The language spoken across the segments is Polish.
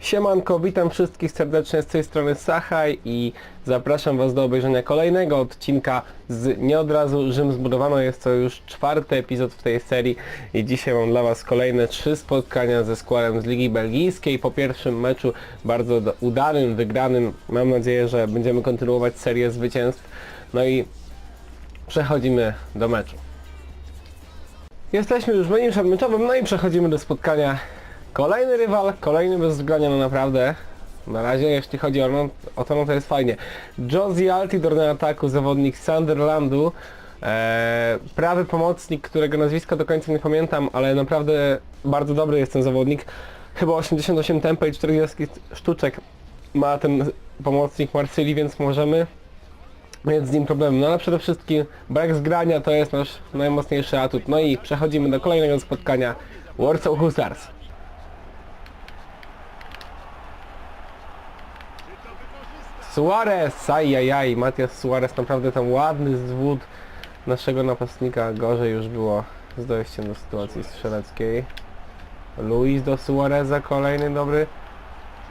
Siemanko, witam wszystkich serdecznie z tej strony Sachaj i zapraszam Was do obejrzenia kolejnego odcinka z Nie od razu Rzym zbudowano. Jest to już czwarty epizod w tej serii i dzisiaj mam dla Was kolejne trzy spotkania ze składem z Ligi Belgijskiej. Po pierwszym meczu bardzo udanym, wygranym. Mam nadzieję, że będziemy kontynuować serię zwycięstw. No i przechodzimy do meczu. Jesteśmy już w menu przedmeczowym, no i przechodzimy do spotkania. Kolejny rywal, kolejny bez zgrania, no naprawdę. Na razie, jeśli chodzi o, o to, no to jest fajnie. Josie Altidor na ataku, zawodnik Sunderlandu. Eee, prawy pomocnik, którego nazwiska do końca nie pamiętam, ale naprawdę bardzo dobry jest ten zawodnik. Chyba 88 tempa i 40 sztuczek ma ten pomocnik Marsylii, więc możemy mieć z nim problemy. No ale przede wszystkim brak zgrania to jest nasz najmocniejszy atut. No i przechodzimy do kolejnego spotkania Warsaw Hussars. Suarez, ajajaj, Matias Suarez, naprawdę tam ładny zwód naszego napastnika, gorzej już było z dojściem do sytuacji strzeleckiej. Luis do Suareza, kolejny dobry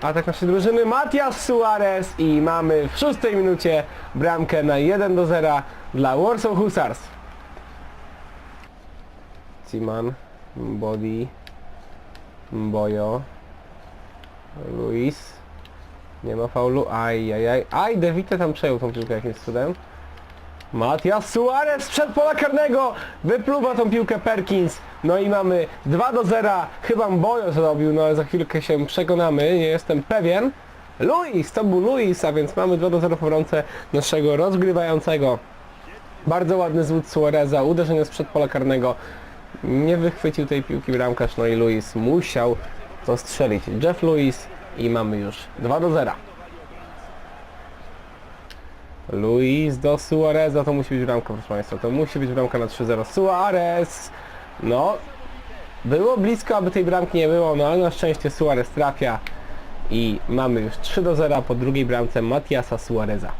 atak naszej drużyny, Matias Suarez i mamy w szóstej minucie bramkę na 1 do 0 dla Warsaw Hussars. Ciman, Body, Mbojo, Luis, nie ma faulu, aj, aj, aj, aj, De Vite tam przejął tą piłkę jakimś cudem. Matias Suarez przed pola karnego wypluwa tą piłkę Perkins. No i mamy 2 do 0. Chyba Mbojo zrobił, no ale za chwilkę się przekonamy, nie jestem pewien. Luis, to był Luis, a więc mamy 2 do 0 w naszego rozgrywającego. Bardzo ładny zwód Suareza, uderzenie sprzed pola karnego. Nie wychwycił tej piłki bramkarz, no i Luis musiał to strzelić. Jeff Luis i mamy już 2 do 0. Luis do Suareza, to musi być bramka proszę Państwa, to musi być bramka na 3-0. Suarez! No, było blisko, aby tej bramki nie było, no ale na szczęście Suarez trafia i mamy już 3 do 0 po drugiej bramce Matiasa Suareza.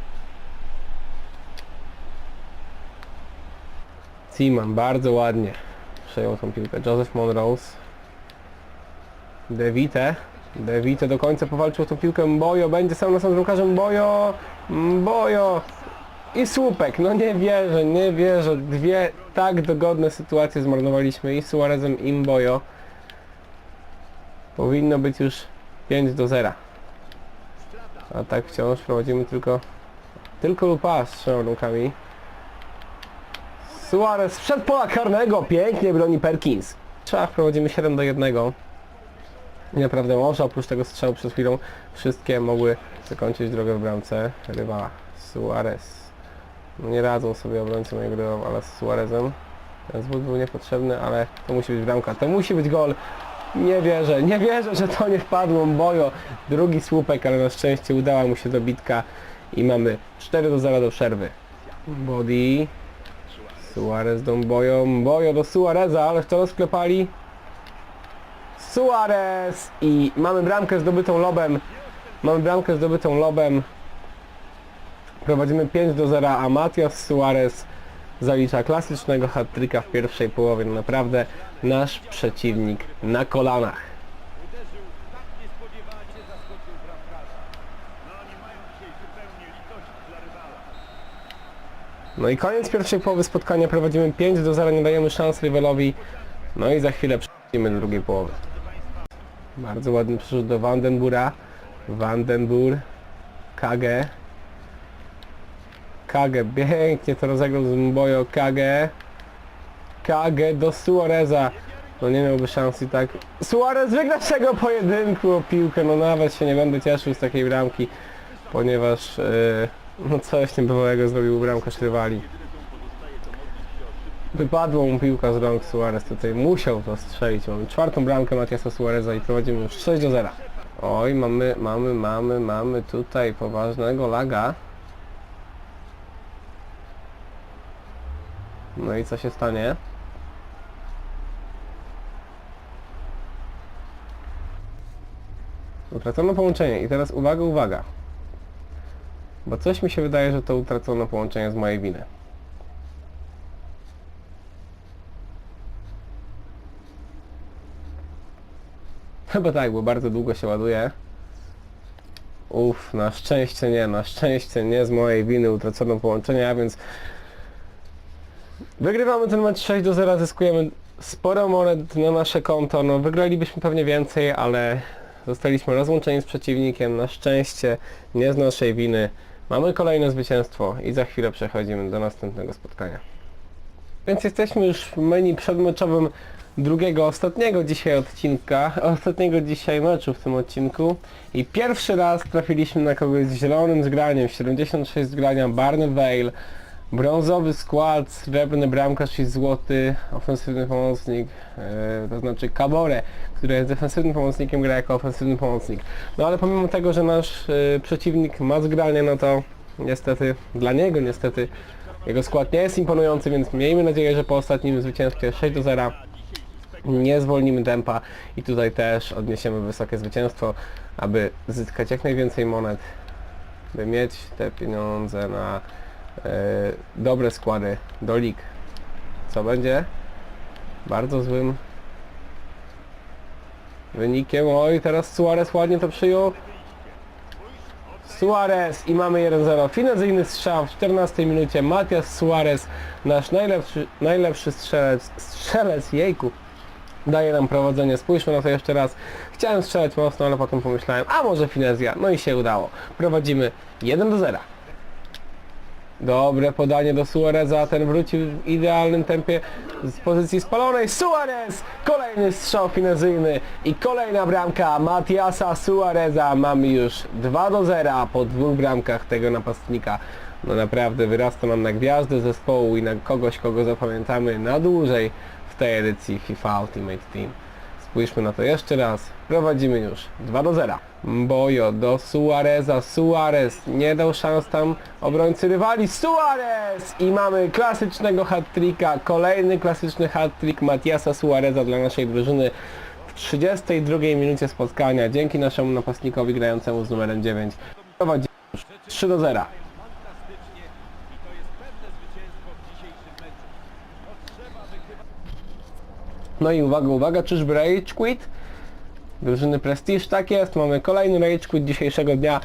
Seaman bardzo ładnie przejął tą piłkę. Joseph Monrose. De Vite. De do końca powalczył o tą piłkę. Mbojo będzie sam na sam bramkarzem. Mbojo! Mbojo! I słupek. No nie wierzę, nie wierzę. Dwie tak dogodne sytuacje zmarnowaliśmy i z Suarezem i Mbojo. Powinno być już 5 do 0. A tak wciąż prowadzimy tylko tylko Lupa z trzema rękami. Suarez przed pola karnego, pięknie broni Perkins. Trzeba wprowadzimy 7 do 1. Naprawdę może oprócz tego strzału przed chwilą wszystkie mogły zakończyć drogę w bramce rywala. Suarez. No nie radzą sobie obrońcy mojego rywala z Suarezem. Ten zwód był niepotrzebny, ale to musi być bramka. To musi być gol. Nie wierzę, nie wierzę, że to nie wpadło. Bojo. Drugi słupek, ale na szczęście udała mu się dobitka. I mamy 4 do 0 do przerwy. Body. Suarez do Mbojo. Mbojo do Suareza, ale to rozklepali. Suarez i mamy bramkę zdobytą lobem. Mamy bramkę zdobytą lobem. Prowadzimy 5 do 0, a Matias Suarez zalicza klasycznego hat-tricka w pierwszej połowie. No naprawdę nasz przeciwnik na kolanach. No i koniec pierwszej połowy spotkania. Prowadzimy 5 do 0, nie dajemy szans rywalowi. No i za chwilę przechodzimy do drugiej połowy. Bardzo ładny przerzut do Vandenbura. Vandenbur. Kage. Kage pięknie to rozegrał z Mbojo. Kage. Kage do Suareza. No nie miałby szans i tak. Suarez wygra tego pojedynku o piłkę. No nawet się nie będę cieszył z takiej bramki, ponieważ yy, no coś niebywałego zrobił bramkarz rywali. Wypadła mu piłka z rąk Suarez tutaj musiał to strzelić. Mamy czwartą bramkę Matiasa Suareza i prowadzimy już 6 do 0. Oj, mamy, mamy, mamy, mamy tutaj poważnego laga. No i co się stanie? Utracono połączenie i teraz uwaga, uwaga. Bo coś mi się wydaje, że to utracono połączenie z mojej winy. Chyba tak, bo bardzo długo się ładuje. Uff, na szczęście nie, na szczęście nie z mojej winy utracono połączenie, a więc wygrywamy ten mecz 6 do 0, zyskujemy sporo monet na nasze konto, no wygralibyśmy pewnie więcej, ale zostaliśmy rozłączeni z przeciwnikiem, na szczęście nie z naszej winy. Mamy kolejne zwycięstwo i za chwilę przechodzimy do następnego spotkania. Więc jesteśmy już w menu przedmeczowym drugiego, ostatniego dzisiaj odcinka, ostatniego dzisiaj meczu w tym odcinku i pierwszy raz trafiliśmy na kogoś z zielonym zgraniem, 76 zgrania, Barney Vale, brązowy skład, srebrny bramkarz i złoty ofensywny pomocnik, e, to znaczy Cabore, który jest defensywnym pomocnikiem, gra jako ofensywny pomocnik. No ale pomimo tego, że nasz e, przeciwnik ma zgranie, no to niestety, dla niego niestety, jego skład nie jest imponujący, więc miejmy nadzieję, że po ostatnim zwycięstwie 6 do 0 nie zwolnimy tempa i tutaj też odniesiemy wysokie zwycięstwo, aby zyskać jak najwięcej monet, by mieć te pieniądze na e, dobre składy do lig. Co będzie bardzo złym wynikiem. Oj, teraz Suarez ładnie to przyjął. Suarez i mamy 1-0. Finezyjny strzał w 14 minucie. Matias Suarez, nasz najlepszy, najlepszy strzelec, strzelec jejku, daje nam prowadzenie. Spójrzmy na to jeszcze raz. Chciałem strzelać mocno, ale potem pomyślałem, a może finezja. No i się udało. Prowadzimy 1 do 0. Dobre podanie do Suareza, ten wrócił w idealnym tempie z pozycji spalonej. Suarez! Kolejny strzał finezyjny i kolejna bramka Matiasa Suareza. Mamy już 2 do 0 po dwóch bramkach tego napastnika. No naprawdę wyrasta nam na gwiazdę zespołu i na kogoś, kogo zapamiętamy na dłużej tej edycji FIFA Ultimate Team. Spójrzmy na to jeszcze raz. Prowadzimy już 2 do 0. Bojo do Suareza. Suarez nie dał szans tam obrońcy rywali. Suarez! I mamy klasycznego hat-tricka. Kolejny klasyczny hat-trick Matiasa Suareza dla naszej drużyny w 32 minucie spotkania. Dzięki naszemu napastnikowi grającemu z numerem 9. Prowadzimy już 3 do 0. Fantastycznie i to jest pewne zwycięstwo w dzisiejszym meczu. No trzeba wygrywać. No i uwaga, uwaga, czyżby Rage Quit? Drużyny Prestige, tak jest, mamy kolejny Rage Quit dzisiejszego dnia,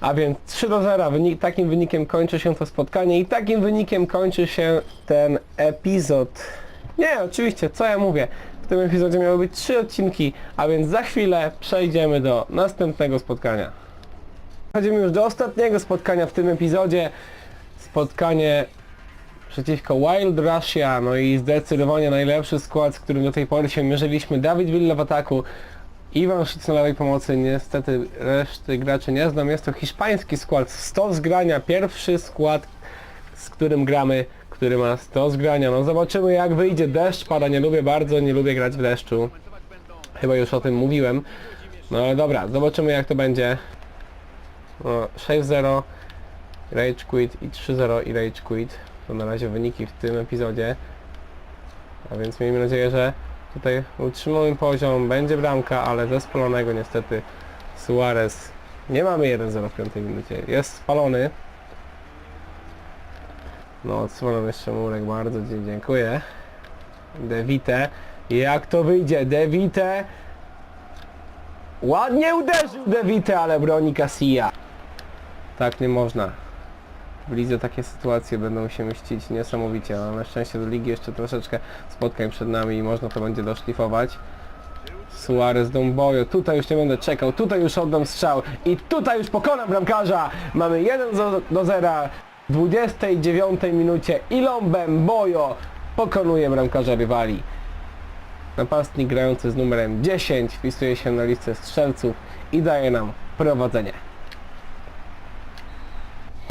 a więc 3 do 0, wynik, takim wynikiem kończy się to spotkanie i takim wynikiem kończy się ten epizod. Nie, oczywiście, co ja mówię, w tym epizodzie miały być 3 odcinki, a więc za chwilę przejdziemy do następnego spotkania. Przechodzimy już do ostatniego spotkania w tym epizodzie, spotkanie przeciwko Wild Russia, no i zdecydowanie najlepszy skład, z którym do tej pory się mierzyliśmy. Dawid Villa w ataku, Iwan Szyc na lewej pomocy, niestety reszty graczy nie znam. Jest to hiszpański skład, 100 zgrania, pierwszy skład, z którym gramy, który ma 100 zgrania. No zobaczymy jak wyjdzie, deszcz pada, nie lubię bardzo, nie lubię grać w deszczu. Chyba już o tym mówiłem. No ale dobra, zobaczymy jak to będzie. No, 6-0, Rage Quit i 3-0 i Rage Quit. To na razie wyniki w tym epizodzie. A więc miejmy nadzieję, że tutaj utrzymamy poziom, będzie bramka, ale ze spalonego niestety Suarez. Nie mamy 1-0 w piątej minucie. Jest spalony. No odsłonę jeszcze murek, bardzo dzie- dziękuję. Devite. Jak to wyjdzie? Devite. Ładnie uderzył Devite, ale broni Casilla. Tak nie można. W lidze takie sytuacje będą się mścić niesamowicie, ale na szczęście do ligi jeszcze troszeczkę spotkań przed nami i można to będzie doszlifować. Suarez Dombojo, tutaj już nie będę czekał, tutaj już oddam strzał i tutaj już pokonam bramkarza. Mamy 1 do- do 0 w 29 minucie i Lombem Bojo pokonuje bramkarza rywali. Napastnik grający z numerem 10 wpisuje się na listę strzelców i daje nam prowadzenie.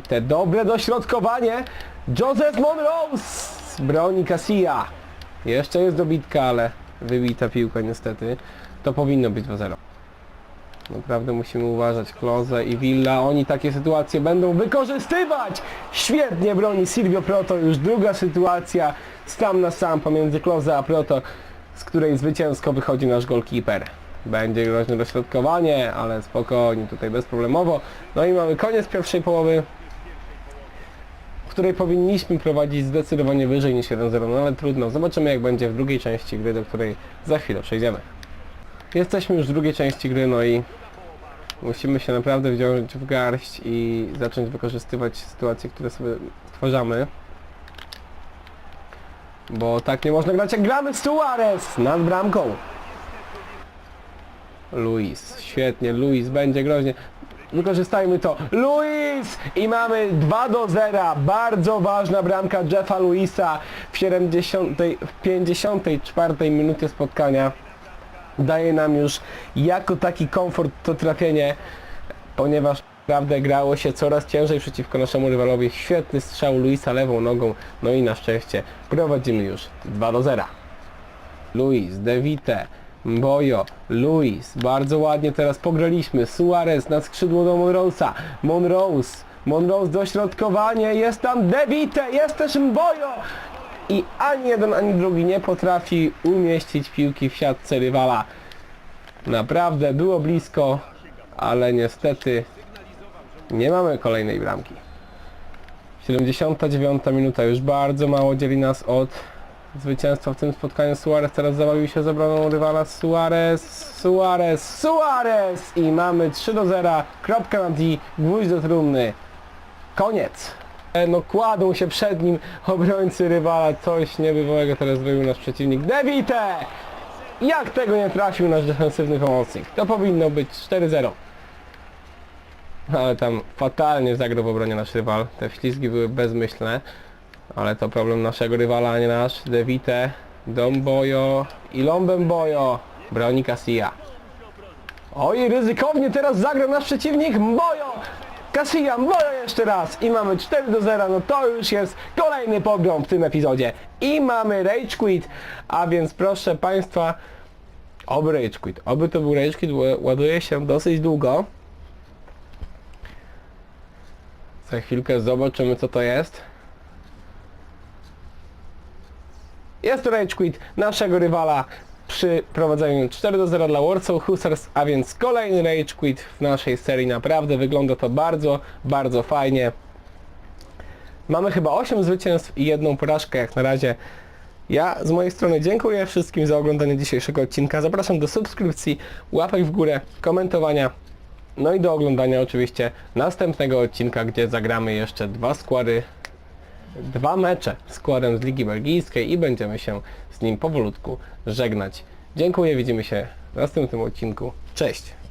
Te dobre dośrodkowanie. Joseph Monrose broni Casilla. Jeszcze jest dobitka, ale wybita piłka niestety. To powinno być 2-0. Naprawdę musimy uważać. Kloze i Villa, oni takie sytuacje będą wykorzystywać. Świetnie broni Silvio Proto. Już druga sytuacja sam na sam pomiędzy Kloze a Proto, z której zwycięsko wychodzi nasz golkeeper. Będzie groźne dośrodkowanie, ale spokojnie, tutaj bezproblemowo. No i mamy koniec pierwszej połowy której powinniśmy prowadzić zdecydowanie wyżej niż 1-0, no ale trudno. Zobaczymy jak będzie w drugiej części gry, do której za chwilę przejdziemy. Jesteśmy już w drugiej części gry, no i Musimy się naprawdę wziąć w garść i zacząć wykorzystywać sytuacje, które sobie stwarzamy. Bo tak nie można grać jak gramy Suarez nad bramką. Luis, świetnie, Luis będzie groźnie. Wykorzystajmy to. Luis! I mamy 2 do 0. Bardzo ważna bramka Jeffa Luisa w 70, w 54 minucie spotkania. Daje nam już jako taki komfort to trafienie, ponieważ naprawdę grało się coraz ciężej przeciwko naszemu rywalowi. Świetny strzał Luisa lewą nogą, no i na szczęście prowadzimy już 2 do 0. Luis, Devite, Mbojo, Luis, bardzo ładnie teraz pograliśmy, Suarez na skrzydło do Monrosa, Monrose, Monrose dośrodkowanie, jest tam Devite, jest też Mbojo i ani jeden, ani drugi nie potrafi umieścić piłki w siatce rywala. Naprawdę było blisko, ale niestety nie mamy kolejnej bramki. 79 minuta, już bardzo mało dzieli nas od zwycięstwa w tym spotkaniu. Suarez teraz zabawił się z obroną rywala. Suarez, Suarez, Suarez! I mamy 3 do 0, kropka na D, gwóźdź do trumny. Koniec! No kładą się przed nim obrońcy rywala, coś niebywałego teraz zrobił nasz przeciwnik. Devite! Jak tego nie trafił nasz defensywny pomocnik? To powinno być 4-0. Ale tam fatalnie zagrał w obronie nasz rywal. Te ślizgi były bezmyślne. Ale to problem naszego rywala, a nie nasz. Devite, Dombojo i Lombembojo. Broni Casilla. Oj, ryzykownie teraz zagrał nasz przeciwnik Mbojo! Casilla, Mbojo jeszcze raz i mamy 4 do 0, no to już jest kolejny pogrom w tym epizodzie. I mamy Rage Quit, a więc proszę Państwa, oby Rage Quit, oby to był Rage Quit, ładuje się dosyć długo. Za chwilkę zobaczymy co to jest. Jest to Rage Quit naszego rywala przy prowadzeniu 4 do 0 dla Warsaw Hussars, a więc kolejny Rage Quit w naszej serii. Naprawdę wygląda to bardzo, bardzo fajnie. Mamy chyba 8 zwycięstw i jedną porażkę jak na razie. Ja z mojej strony dziękuję wszystkim za oglądanie dzisiejszego odcinka. Zapraszam do subskrypcji, łapek w górę, komentowania. No i do oglądania oczywiście następnego odcinka, gdzie zagramy jeszcze dwa składy dwa mecze składem z Ligi Belgijskiej i będziemy się z nim powolutku żegnać. Dziękuję, widzimy się w następnym odcinku. Cześć!